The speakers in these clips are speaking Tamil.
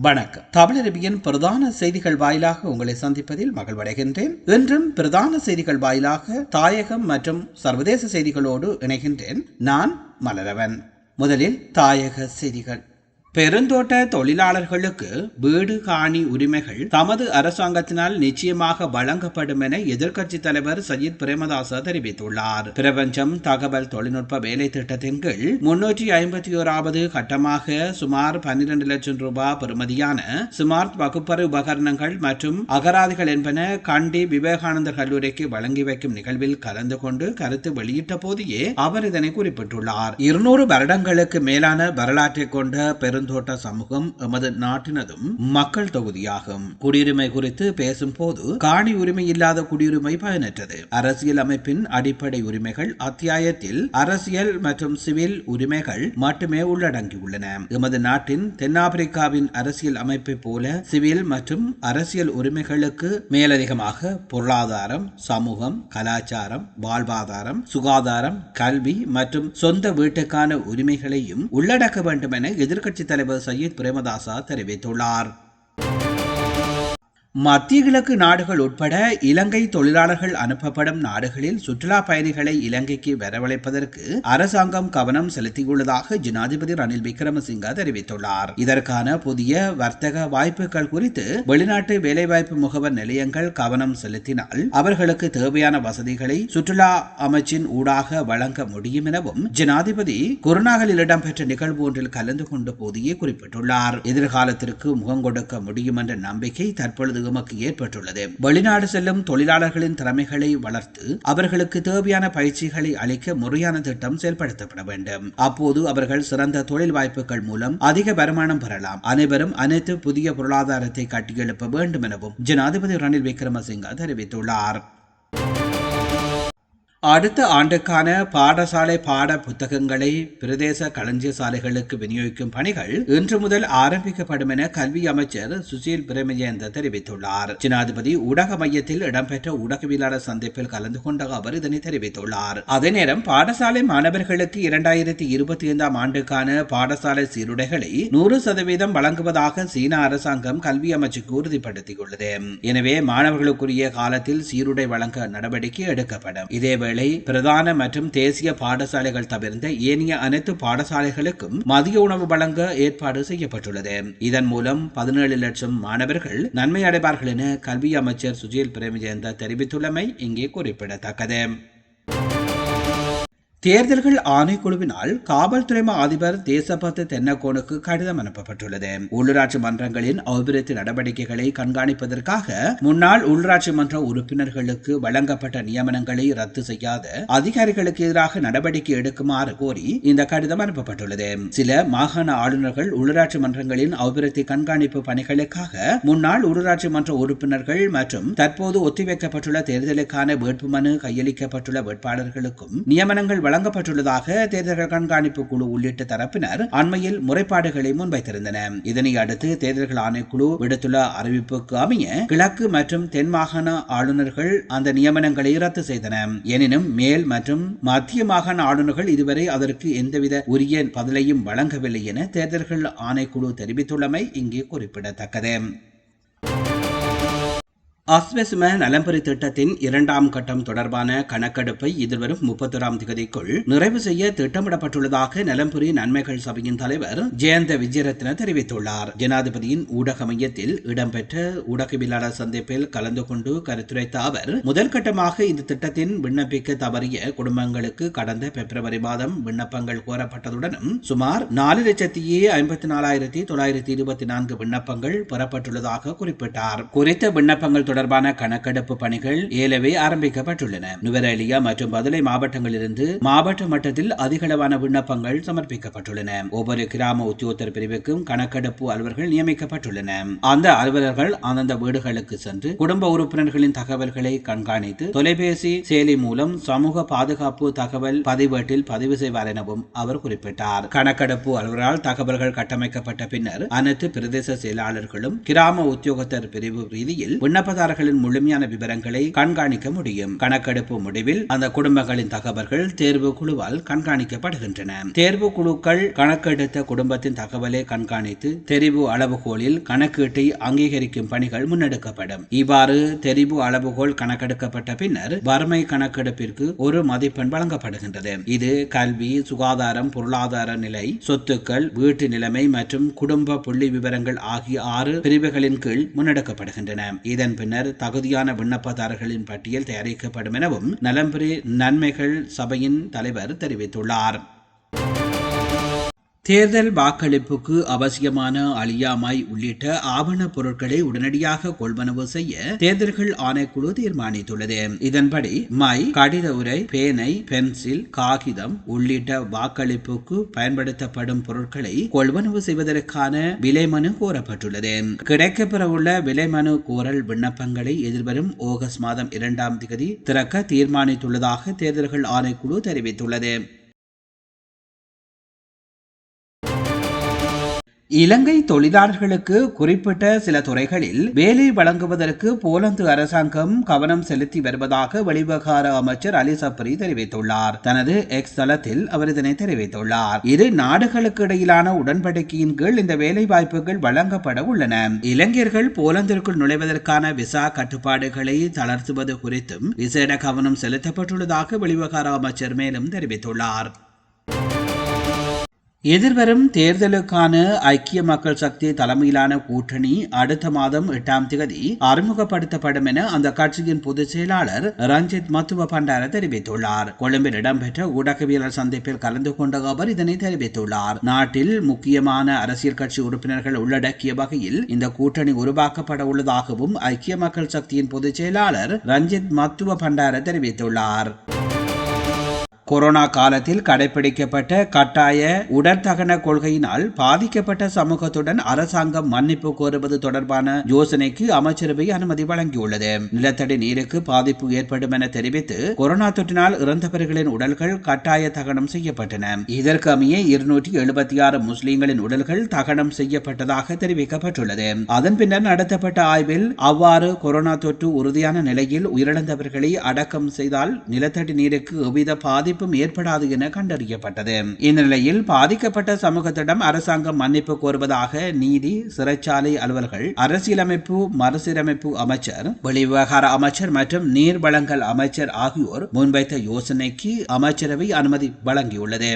வணக்கம். தமிழரபியின் பிரதான செய்திகள் வாயிலாக உங்களை சந்திப்பதில் மகிழ்வடைகின்றேன். இன்றும் பிரதான செய்திகள் வாயிலாக தாயகம் மற்றும் சர்வதேச செய்திகளோடு இணைகின்றேன். நான் மலரவன். முதலில் தாயக செய்திகள். பெருந்தோட்ட தொழிலாளர்களுக்கு வீடு காணி உரிமைகள் தமது அரசாங்கத்தினால் நிச்சயமாக வழங்கப்படும் என எதிர்க்கட்சித் தலைவர் சஜித் பிரேமதாச தெரிவித்துள்ளார். பிரபஞ்சம் தகவல் தொழில்நுட்ப வேலை திட்டத்தின் கீழ் முன்னூற்றி ஐம்பத்தி ஓராவது கட்டமாக சுமார் பன்னிரண்டு லட்சம் ரூபாய் பெறுமதியான ஸ்மார்ட் வகுப்பறை உபகரணங்கள் மற்றும் அகராதிகள் என்பன கண்டி விவேகானந்தர் கல்லூரிக்கு வழங்கி வைக்கும் நிகழ்வில் கலந்து கொண்டு கருத்து வெளியிட்ட போதே அவர் இதனை குறிப்பிட்டுள்ளார். இருநூறு வருடங்களுக்கு மேலான வரலாற்றை கொண்ட பெருந்தோட்ட சமூகம் எமது நாட்டினதும் மக்கள் தொகுதியாகும். குடியுரிமை குறித்து பேசும் போது காணி உரிமை இல்லாத குடியுரிமை பயனற்றது. அரசியல் அமைப்பின் அடிப்படை உரிமைகள் அத்தியாயத்தில் அரசியல் மற்றும் சிவில் உரிமைகள் மட்டுமே உள்ளடங்கியுள்ளன. எமது நாட்டின் தென்னாப்பிரிக்காவின் அரசியல் அமைப்பை போல சிவில் மற்றும் அரசியல் உரிமைகளுக்கு மேலதிகமாக பொருளாதாரம் சமூகம் கலாச்சாரம் வாழ்வாதாரம் சுகாதாரம் கல்வி மற்றும் சொந்த வீட்டுக்கான உரிமைகளையும் உள்ளடக்க வேண்டும் என எதிர்கட்சி தலைவர் சையீத் பிரேமதாசா தெரிவித்துள்ளார். மத்திய கிழக்கு நாடுகள் உட்பட இலங்கை தொழிலாளர்கள் அனுப்பப்படும் நாடுகளில் சுற்றுலா பயணிகளை இலங்கைக்கு வரவழைப்பதற்கு அரசாங்கம் கவனம் செலுத்தியுள்ளதாக ஜனாதிபதி ரணில் விக்ரமசிங்க தெரிவித்துள்ளார். இதற்கான புதிய வர்த்தக வாய்ப்புகள் குறித்து வெளிநாட்டு வேலைவாய்ப்பு முகவர் நிலையங்கள் கவனம் செலுத்தினால் அவர்களுக்கு தேவையான வசதிகளை சுற்றுலா அமைச்சின் ஊடாக வழங்க முடியும் எனவும் ஜனாதிபதி குருநாகலில் இடம்பெற்ற நிகழ்வு ஒன்றில் கலந்து கொண்ட போதே குறிப்பிட்டுள்ளார். எதிர்காலத்திற்கு முகம் கொடுக்க முடியும் என்ற நம்பிக்கை தற்பொழுது எமக்கு ஏற்பட்டுள்ளது. வெளிநாடு செல்லும் தொழிலாளர்களின் திறமைகளை வளர்த்து அவர்களுக்கு தேவையான பயிற்சிகளை அளிக்க முறையான திட்டம் செயல்படுத்தப்பட வேண்டும். அப்போது அவர்கள் சிறந்த தொழில் வாய்ப்புகள் மூலம் அதிக வருமானம் பெறலாம். அனைவரும் அனைத்து புதிய பொருளாதாரத்தை கட்டியெழுப்ப வேண்டும் எனவும் ஜனாதிபதி ரணில் விக்ரமசிங்க தெரிவித்துள்ளார். அடுத்த ஆண்டுக்கான பாடசாலை பாட புத்தகங்களை பிரதேச களஞ்சியசாலைகளுக்கு விநியோகிக்கும் பணிகள் இன்று முதல் ஆரம்பிக்கப்படும் என கல்வி அமைச்சர் சுசீல் பிரேமஜயந்த தெரிவித்துள்ளார். ஜனாதிபதி ஊடக மையத்தில் இடம்பெற்ற ஊடகவியலாளர் சந்திப்பில் கலந்து கொண்ட அவர் இதனை தெரிவித்துள்ளார். அதே நேரம் பாடசாலை மாணவர்களுக்கு இரண்டாயிரத்தி இருபத்தி ஐந்தாம் ஆண்டுக்கான பாடசாலை சீருடைகளை நூறு சதவீதம் வழங்குவதாக சீன அரசாங்கம் கல்வி அமைச்சுக்கு உறுதிப்படுத்தியுள்ளது. எனவே மாணவர்களுக்குரிய காலத்தில் சீருடை வழங்க நடவடிக்கை எடுக்கப்படும். இதேவேளை வேளை பிரதான மற்றும் தேசிய பாடசாலைகள் தவிர்ந்த ஏனைய அனைத்து பாடசாலைகளுக்கும் மதிய உணவு வழங்க ஏற்பாடு செய்யப்பட்டுள்ளது. இதன் மூலம் பதினேழு லட்சம் மாணவர்கள் நன்மை அடைவார்கள் என கல்வி அமைச்சர் சுஜில் பிரேமஜெயந்தா தெரிவித்துள்ளமை இங்கே குறிப்பிடத்தக்கது. தேர்தல்கள் ஆணைக்குழுவினால் காவல்துறை அதிபர் தேசபத்து தென்னகோனுக்கு கடிதம் அனுப்பப்பட்டுள்ளது. உள்ளூராட்சி மன்றங்களின் அபிவிருத்தி நடவடிக்கைகளை கண்காணிப்பதற்காக முன்னாள் உள்ளூராட்சி மன்ற உறுப்பினர்களுக்கு வழங்கப்பட்ட நியமனங்களை ரத்து செய்யாத அதிகாரிகளுக்கு எதிராக நடவடிக்கை எடுக்குமாறு கோரி இந்த கடிதம் அனுப்பப்பட்டுள்ளது. சில மாகாண ஆளுநர்கள் உள்ளூராட்சி மன்றங்களின் அபிவிருத்தி கண்காணிப்பு பணிகளுக்காக முன்னாள் உள்ளூராட்சி மன்ற உறுப்பினர்கள் மற்றும் தற்போது ஒத்திவைக்கப்பட்டுள்ள தேர்தலுக்கான வேட்புமனு கையளிக்கப்பட்டுள்ள வேட்பாளர்களுக்கும் நியமனங்கள் வழங்கப்பட்டுள்ளதாக தேர்தல்கள் கண்காணிப்பு குழு உள்ளிட்ட தரப்பினர் அண்மையில் முறைப்பாடுகளை முன்வைத்திருந்தன. இதனை அடுத்து தேர்தல்கள் ஆணைக்குழு விடுத்துள்ள அறிவிப்புக்கு அமைய கிழக்கு மற்றும் தென் மாகாண ஆளுநர்கள் அந்த நியமனங்களை ரத்து செய்தனர் எனினும் மேல் மற்றும் மத்திய மாகாண ஆளுநர்கள் இதுவரை அதற்கு எந்தவித உரிய பதிலையும் வழங்கவில்லை என தேர்தல்கள் ஆணைக்குழு தெரிவித்துள்ளமை இங்கே குறிப்பிடத்தக்கது. அஸ்வெஸ்ம நலம்பரி திட்டத்தின் இரண்டாம் கட்டம் தொடர்பான கணக்கெடுப்பை எதிர்வரும் முப்பத்தொராம் திகதிக்குள் நிறைவு செய்ய திட்டமிடப்பட்டுள்ளதாக நலம்புரி நன்மைகள் சபையின் தலைவர் ஜெயந்த விஜயரத்ன தெரிவித்துள்ளார். ஜனாதிபதியின் ஊடக மையத்தில் இடம்பெற்ற ஊடகவியலாளர் சந்திப்பில் கலந்து கொண்டு கருத்துரைத்த அவர் முதல் கட்டமாக இந்த திட்டத்தின் விண்ணப்பிக்க தவறிய குடும்பங்களுக்கு கடந்த பிப்ரவரி மாதம் விண்ணப்பங்கள் கோரப்பட்டதுடனும் சுமார் நாலு லட்சத்தி ஐம்பத்தி நாலாயிரத்தி தொள்ளாயிரத்தி இருபத்தி நான்கு விண்ணப்பங்கள் பெறப்பட்டுள்ளதாக குறிப்பிட்டார். குறித்த விண்ணப்பங்கள் தொடர்பான கணக்கெடுப்பு பணிகள் ஏலவே ஆரம்பிக்கப்பட்டுள்ளன. நுவரேலியா மற்றும் பதுளை மாவட்டங்களிலிருந்து மாவட்ட மட்டத்தில் அதிகளவான விண்ணப்பங்கள் சமர்ப்பிக்கப்பட்டுள்ளன. ஒவ்வொரு கிராம உத்தியோகத்தர் பிரிவுக்கும் கணக்கெடுப்பு அலுவலர்கள் நியமிக்கப்பட்டுள்ளன. அந்த அலுவலர்கள் அந்தந்த வீடுகளுக்கு சென்று குடும்ப உறுப்பினர்களின் தகவல்களை கண்காணித்து தொலைபேசி செயலி மூலம் சமூக பாதுகாப்பு தகவல் பதிவேட்டில் பதிவு செய்வார் எனவும் அவர் குறிப்பிட்டார். கணக்கெடுப்பு அலுவலரால் தகவல்கள் கட்டமைக்கப்பட்ட பின்னர் அனைத்து பிரதேச செயலாளர்களும் கிராம உத்தியோகத்தர் பிரிவு ரீதியில் விண்ணப்பதார விண்ணப்பதாரர்களின் முழுமையான விவரங்களை கண்காணிக்க முடியும். கணக்கெடுப்பு முடிவில் அந்த குடும்பங்களின் தகவல்கள் தேர்வு குழுவால் கண்காணிக்கப்படுகின்றன. தேர்வு குழுக்கள் கணக்கெடுத்த குடும்பத்தின் தகவலை கண்காணித்து தெரிவு அளவுகோலில் கணக்கீட்டை அங்கீகரிக்கும் பணிகள் முன்னெடுக்கப்படும். இவ்வாறு தெரிவு அளவுகோல் கணக்கெடுக்கப்பட்ட பின்னர் வறுமை கணக்கெடுப்பிற்கு ஒரு மதிப்பெண் வழங்கப்படுகின்றது. இது கல்வி சுகாதாரம் பொருளாதார நிலை சொத்துக்கள் வீட்டு நிலைமை மற்றும் குடும்ப புள்ளி விவரங்கள் ஆகிய ஆறு பிரிவுகளின் கீழ் முன்னெடுக்கப்படுகின்றன. இதன் பின்னர் தகுதியான விண்ணப்பதாரர்களின் பட்டியல் தயாரிக்கப்படும் எனவும் நலம்புரி நன்மைகள் சபையின் தலைவர் தெரிவித்துள்ளார். தேர்தல் வாக்களிப்புக்கு அவசியமான அழியாமாய் உள்ளிட்ட ஆவணப் பொருட்களை உடனடியாக கொள்வனவு செய்ய தேர்தல்கள் ஆணைக்குழு தீர்மானித்துள்ளது. இதன்படி மை கடித உரை பேனை பென்சில் காகிதம் உள்ளிட்ட வாக்களிப்புக்கு பயன்படுத்தப்படும் பொருட்களை கொள்வனவு செய்வதற்கான விலைமனு கோரப்பட்டுள்ளது. கிடைக்கப்பெறவுள்ள விலைமனு கோரல் விண்ணப்பங்களை எதிர்வரும் ஆகஸ்ட் மாதம் இரண்டாம் தேதி திறக்க தீர்மானித்துள்ளதாக தேர்தல்கள் ஆணைக்குழு தெரிவித்துள்ளது. இலங்கை தொழிலாளர்களுக்கு குறிப்பிட்ட சில துறைகளில் வேலை வழங்குவதற்கு போலந்து அரசாங்கம் கவனம் செலுத்தி வருவதாக வெளிவிவகார அமைச்சர் அலி சப்ரி தெரிவித்துள்ளார். தனது எக்ஸ் தளத்தில் அவர் இதனை தெரிவித்துள்ளார். இரு நாடுகளுக்கு இடையிலான உடன்படிக்கையின் கீழ் இந்த வேலை வாய்ப்புகள் வழங்கப்பட உள்ளன. இளைஞர்கள் போலந்திற்குள் நுழைவதற்கான விசா கட்டுப்பாடுகளை தளர்த்துவது குறித்தும் விசேட கவனம் செலுத்தப்பட்டுள்ளதாக வெளிவிவகார அமைச்சர் மேலும் தெரிவித்துள்ளார். எதிர்வரும் தேர்தலுக்கான ஐக்கிய மக்கள் சக்தி தலைமையிலான கூட்டணி அடுத்த மாதம் எட்டாம் தேதி அறிமுகப்படுத்தப்படும் என அந்த கட்சியின் பொதுச் செயலாளர் ரஞ்சித் மத்துவ பண்டார தெரிவித்துள்ளார். கொழும்பில் இடம்பெற்ற ஊடகவியலர் சந்திப்பில் கலந்து கொண்ட அவர் இதனை தெரிவித்துள்ளார். நாட்டில் முக்கியமான அரசியல் கட்சி உறுப்பினர்கள் உள்ளடக்கிய வகையில் இந்த கூட்டணி உருவாக்கப்பட உள்ளதாகவும் ஐக்கிய மக்கள் சக்தியின் பொதுச் செயலாளர் ரஞ்சித் மத்துவ பண்டார தெரிவித்துள்ளார். கொரோனா காலத்தில் கடைபிடிக்கப்பட்ட கட்டாய உடற்தகன கொள்கையினால் பாதிக்கப்பட்ட சமூகத்துடன் அரசாங்கம் மன்னிப்பு கோருவது தொடர்பான யோசனைக்கு அமைச்சரவை அனுமதி வழங்கியுள்ளது. நிலத்தடி நீருக்கு பாதிப்பு ஏற்படும் என தெரிவித்து கொரோனா தொற்றினால் இறந்தவர்களின் உடல்கள் கட்டாய தகனம் செய்யப்பட்டன. இதற்கு அமைய இருநூற்றி எழுபத்தி ஆறு முஸ்லிம்களின் உடல்கள் தகனம் செய்யப்பட்டதாக தெரிவிக்கப்பட்டுள்ளது. அதன் பின்னர் நடத்தப்பட்ட ஆய்வில் அவ்வாறு கொரோனா தொற்று உறுதியான நிலையில் உயிரிழந்தவர்களை அடக்கம் செய்தால் நிலத்தடி நீருக்கு எவ்வித பாதிப்பு பாதிப்பும் ஏற்படாது என கண்டறியப்பட்டது. இந்நிலையில் பாதிக்கப்பட்ட சமூகத்திடம் அரசாங்கம் மன்னிப்பு கோருவதாக நீதி சிறைச்சாலை அலுவல்கள் அரசியலமைப்பு மறுசீரமைப்பு அமைச்சர் வெளிவிவகார அமைச்சர் மற்றும் நீர் வழங்கல் அமைச்சர் ஆகியோர் முன்வைத்த யோசனைக்கு அமைச்சரவை அனுமதி வழங்கியுள்ளது.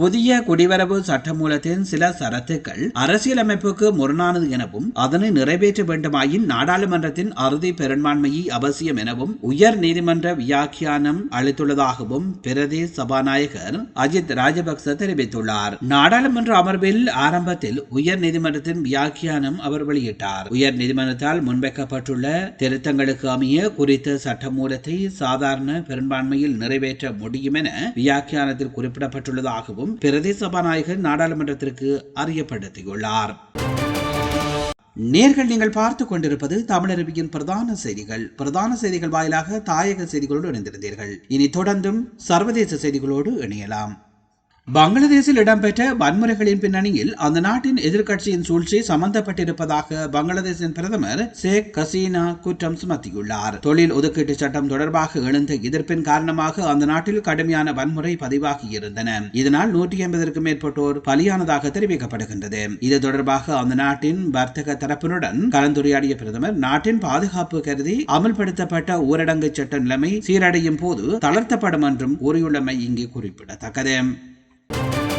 புதிய குடிவரவு சட்டமூலத்தின் சில சரத்துக்கள் அரசியலமைப்புக்கு முரணானது எனவும் அதனை நிறைவேற்ற வேண்டுமாயின் நாடாளுமன்றத்தின் அறுதி பெரும்பான்மையை அவசியம் எனவும் உயர் நீதிமன்ற வியாக்கியானம் அளித்துள்ளதாகவும் பிரதேச சபாநாயகர் அஜித் ராஜபக்ச தெரிவித்துள்ளார். நாடாளுமன்ற அமர்வில் ஆரம்பத்தில் உயர் நீதிமன்றத்தின் வியாக்கியானம் அவர் வெளியிட்டார். உயர் நீதிமன்றத்தால் முன்வைக்கப்பட்டுள்ள திருத்தங்களுக்கு அமைய குறித்த சட்டமூலத்தை சாதாரண பெரும்பான்மையில் நிறைவேற்ற முடியும் என வியாக்கியானத்தில் குறிப்பிடப்பட்டுள்ளதாகவும் பிரதேச சபாநாயகர் நாடாளுமன்றத்திற்கு அறியப்படுத்தியுள்ளார். நேர்கள் நீங்கள் பார்த்து கொண்டிருப்பது தமிழருவியின் பிரதான செய்திகள். பிரதான செய்திகள் வாயிலாக தாயக செய்திகளோடு இணைந்திருந்தீர்கள். இனி தொடர்ந்தும் சர்வதேச செய்திகளோடு இணையலாம். பங்களாதேஷில் இடம்பெற்ற வன்முறைகளின் பின்னணியில் அந்த நாட்டின் எதிர்க்கட்சியின் சூழ்ச்சி சம்பந்தப்பட்டிருப்பதாக பங்களாதேஷின் பிரதமர் ஷேக் கசீனா குற்றம் சுமத்தியுள்ளார். தொழில் ஒதுக்கீட்டு சட்டம் தொடர்பாக எழுந்த எதிர்ப்பின் காரணமாக அந்த நாட்டில் கடுமையான வன்முறை பதிவாகி இருந்தன. இதனால் நூற்றி ஐம்பதற்கும் மேற்பட்டோர் பலியானதாக தெரிவிக்கப்படுகின்றது. இது தொடர்பாக அந்த நாட்டின் வர்த்தக தரப்பினுடன் கலந்துரையாடிய பிரதமர் நாட்டின் பாதுகாப்பு கருதி அமல்படுத்தப்பட்ட ஊரடங்கு சட்ட நிலைமை சீரடையும் போது தளர்த்தப்படும் என்றும் கூறியுள்ளமை இங்கே குறிப்பிடத்தக்கது. Thank you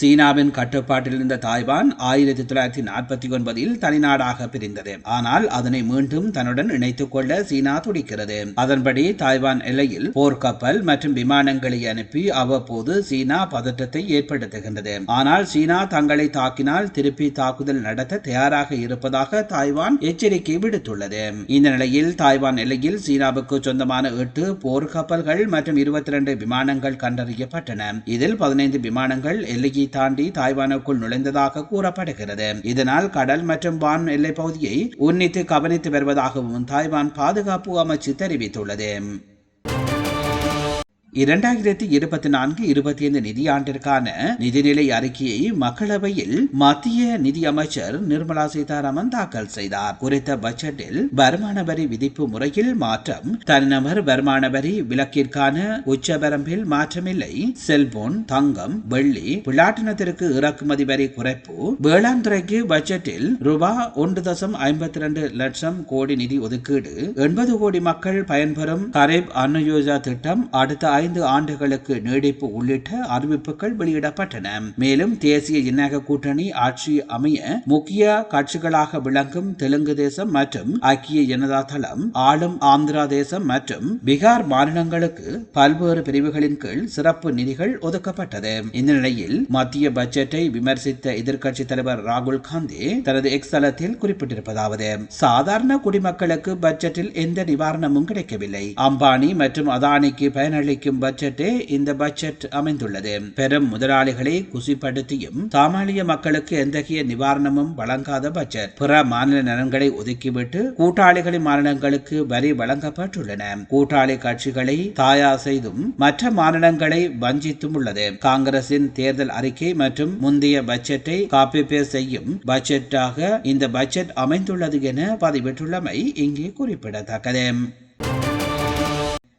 சீனாவின் கட்டுப்பாட்டில் இருந்த தாய்வான் ஆயிரத்தி தொள்ளாயிரத்தி நாற்பத்தி ஒன்பதில் தனிநாடாக பிரிந்தது. ஆனால் அதனை மீண்டும் தன்னுடன் இணைத்துக் கொள்ள சீனா துடிக்கிறது. அதன்படி தாய்வான் எல்லையில் போர்க்கப்பல் மற்றும் விமானங்களை அனுப்பி அவ்வப்போது சீனா பதற்றத்தை ஏற்படுத்துகின்றது. ஆனால் சீனா தங்களை தாக்கினால் திருப்பி தாக்குதல் நடத்த தயாராக இருப்பதாக தாய்வான் எச்சரிக்கை விடுத்துள்ளது. இந்த நிலையில் தாய்வான் எல்லையில் சீனாவுக்கு சொந்தமான எட்டு போர்க்கப்பல்கள் மற்றும் இருபத்தி இரண்டு விமானங்கள் கண்டறியப்பட்டன. இதில் பதினைந்து விமானங்கள் எல்லையை தாண்டி தாய்வானுக்குள் நுழைந்ததாக கூறப்படுகிறது. இதனால் கடல் மற்றும் வான் எல்லைப் பகுதியை உன்னித்து கவனித்து வருவதாகவும் தாய்வான் பாதுகாப்பு அமைச்சு தெரிவித்துள்ளது. இரண்டாயிரத்தி இருபத்தி நான்கு இருபத்தி ஐந்து நிதியாண்டிற்கான நிதிநிலை அறிக்கையை மக்களவையில் மத்திய நிதி அமைச்சர் நிர்மலா சீதாராமன் தாக்கல் செய்தார். குறித்த பட்ஜெட்டில் வருமான வரி விதிப்பு முறையில் மாற்றம் தனிநபர் வருமான வரி விலக்கிற்கான உச்சவரம்பில் மாற்றமில்லை செல்போன் தங்கம் வெள்ளி பிளாட்டினத்திற்கு இறக்குமதி வரி குறைப்பு வேளாண் துறைக்கு பட்ஜெட்டில் ரூபாய் ஒன்று தசம் ஐம்பத்தி ரெண்டு லட்சம் கோடி நிதி ஒதுக்கீடு எண்பது கோடி மக்கள் பயன்பெறும் கரேப் அன்னயோஜா திட்டம் அடுத்த ஐந்து ஆண்டுகளுக்கு நீடிப்பு உள்ளிட்ட அறிவிப்புகள் வெளியிடப்பட்டன. மேலும் தேசிய ஜனநாயக கூட்டணி ஆட்சி அமைய முக்கிய கட்சிகளாக விளங்கும் தெலுங்கு தேசம் மற்றும் ஐக்கிய ஜனதா தளம் ஆளும் ஆந்திரா தேசம் மற்றும் பீகார் மாநிலங்களுக்கு பல்வேறு பிரிவுகளின் கீழ் சிறப்பு நிதிகள் ஒதுக்கப்பட்டது. இந்த நிலையில் மத்திய பட்ஜெட்டை விமர்சித்த எதிர்க்கட்சி தலைவர் ராகுல் காந்தி தனது எக்ஸ் தளத்தில் குறிப்பிட்டிருப்பதாவது சாதாரண குடிமக்களுக்கு பட்ஜெட்டில் எந்த நிவாரணமும் கிடைக்கவில்லை. அம்பானி மற்றும் அதானிக்கு பயனளிக்கும் பட்ஜெட்டே இந்த பட்ஜெட் அமைந்துள்ளது. பெரும் முதலாளிகளை குசிப்படுத்தியும் சாமானிய மக்களுக்கு எந்தகைய நிவாரணமும் வழங்காத பட்ஜெட். பிற மாநில நலன்களை ஒதுக்கிவிட்டு கூட்டாளிகளின் மாநிலங்களுக்கு வரி வழங்கப்பட்டுள்ளன. கூட்டாளி கட்சிகளை தாயா செய்தும் மற்ற மாநிலங்களை வஞ்சித்தும் உள்ளது. காங்கிரசின் தேர்தல் அறிக்கை மற்றும் முந்தைய பட்ஜெட்டை காப்பி பேஸ்ட் செய்யும் பட்ஜெட்டாக இந்த பட்ஜெட் அமைந்துள்ளது என பதிவிட்டுள்ளமை இங்கே குறிப்பிடத்தக்கது.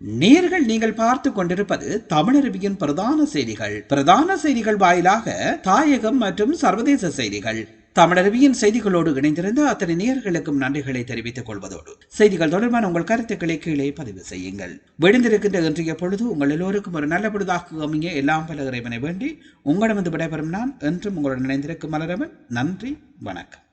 நேர்கள் நீங்கள் பார்த்து கொண்டிருப்பது தமிழருவியின் பிரதான செய்திகள். பிரதான செய்திகள் வாயிலாக தாயகம் மற்றும் சர்வதேச செய்திகள். தமிழருவியின் செய்திகளோடு இணைந்திருந்த அத்தனை நேர்களுக்கும் நன்றிகளை தெரிவித்துக் கொள்வதோடு. செய்திகள் தொடர்பான உங்கள் கருத்துக்களை கீழே பதிவு செய்யுங்கள். விழுந்திருக்கின்ற இன்றைய பொழுது உங்கள் எல்லோருக்கும் ஒரு நல்ல பொழுதாக அமைய எல்லாம் பல இறைவனை வேண்டி உங்களிடமிருந்து விடைபெறும் நான் என்றும் உங்களுடன் இணைந்திருக்கும் மலரவன். நன்றி வணக்கம்.